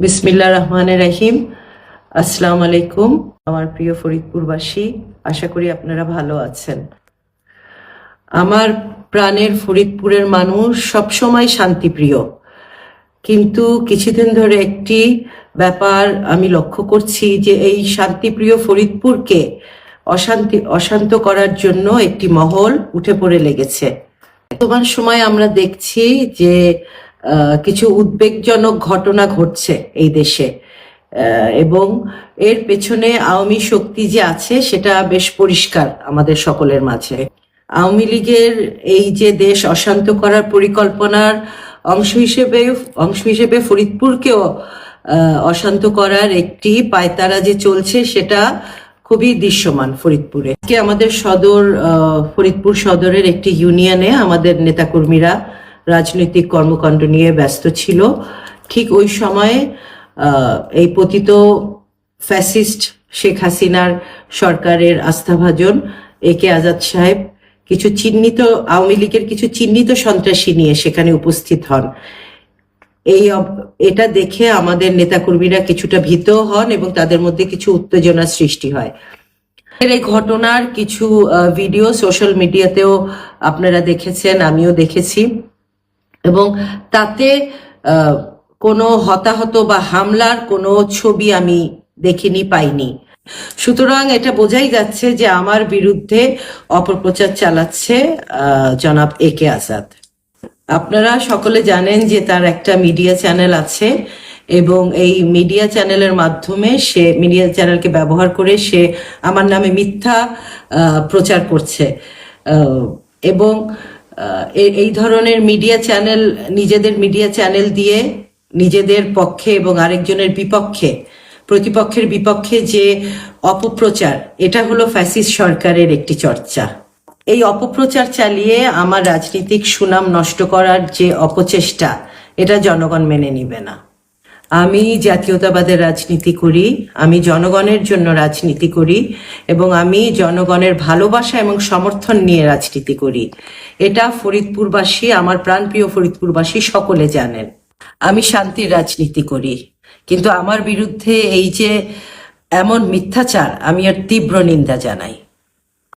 বিসমিল্লা রহমান রাহিম। আসসালামু আলাইকুম, আমার প্রিয় ফরিদপুরবাসী, আশা করি আপনারা ভালো আছেন। আমার প্রাণের ফরিদপুরের মানুষ সবসময় শান্তিপ্রিয়। কিন্তু কিছুদিন ধরে একটি ব্যাপার আমি লক্ষ্য করছি যে এই শান্তিপ্রিয় ফরিদপুরকে অশান্তি, অশান্ত করার জন্য একটি মহল উঠে পড়ে লেগেছে। বর্তমান সময় আমরা দেখছি যে কিছু উদ্বেগজনক ঘটনা ঘটছে এই দেশে। এবং এর পেছনে আওয়ামী শক্তি যে আছে, সেটা বেশ পরিষ্কার আমাদের সকলের মাঝে। আওয়ামী লীগের এই যে দেশ অশান্ত করার পরিকল্পনার অংশ হিসেবে অংশ হিসেবে ফরিদপুরকেও অশান্ত করার একটি পায়তারা যে চলছে, সেটা খুবই দৃশ্যমান ফরিদপুরে। আজকে আমাদের সদর ফরিদপুর সদরের একটি ইউনিয়নে আমাদের নেতাকর্মীরা রাজনৈতিক কর্মকাণ্ড নিয়ে ব্যস্ত ছিল। ঠিক ওই সময়ে এই পতিত ফ্যাসিস্ট শেখ হাসিনার সরকারের আস্থাভাজন এ কে আজাদ সাহেব কিছু চিহ্নিত, আওয়ামী লীগের কিছু চিহ্নিত সন্ত্রাসী নিয়ে সেখানে উপস্থিত হন। এই এটা দেখে আমাদের নেতাকর্মীরা কিছুটা ভীত হন এবং তাদের মধ্যে কিছু উত্তেজনার সৃষ্টি হয়। এই ঘটনার কিছু ভিডিও সোশ্যাল মিডিয়াতেও আপনারা দেখেছেন, আমিও দেখেছি। এবং তাতে কোনো হতাহত বা হামলার কোনো ছবি আমি দেখিনি, পাইনি। সুতরাং এটা বোঝাই যাচ্ছে যে আমার বিরুদ্ধে অপপ্রচার চালাচ্ছে জনাব এ কে আজাদ। আপনারা সকলে জানেন যে তার একটা মিডিয়া চ্যানেল আছে এবং এই মিডিয়া চ্যানেলের মাধ্যমে সে, মিডিয়া চ্যানেলকে ব্যবহার করে সে আমার নামে মিথ্যা প্রচার করছে। এবং এই ধরনের মিডিয়া চ্যানেল নিজেদের মিডিয়া চ্যানেল দিয়ে নিজেদের পক্ষে এবং আরেকজনের বিপক্ষে, প্রতিপক্ষের বিপক্ষে যে অপপ্রচার, এটা হলো ফ্যাসিস সরকারের একটি চর্চা। এই অপপ্রচার চালিয়ে আমার রাজনৈতিক সুনাম নষ্ট করার যে অপচেষ্টা, এটা জনগণ মেনে নিবে না। আমি জাতীয়তাবাদের রাজনীতি করি, আমি জনগণের জন্য রাজনীতি করি, এবং আমি জনগণের ভালোবাসা এবং সমর্থন নিয়ে রাজনীতি করি। এটা ফরিদপুরবাসী, আমার প্রাণপ্রিয় ফরিদপুরবাসী সকলে জানেন। আমি শান্তির রাজনীতি করি, কিন্তু আমার বিরুদ্ধে এই যে এমন মিথ্যাচার, আমি এর তীব্র নিন্দা জানাই।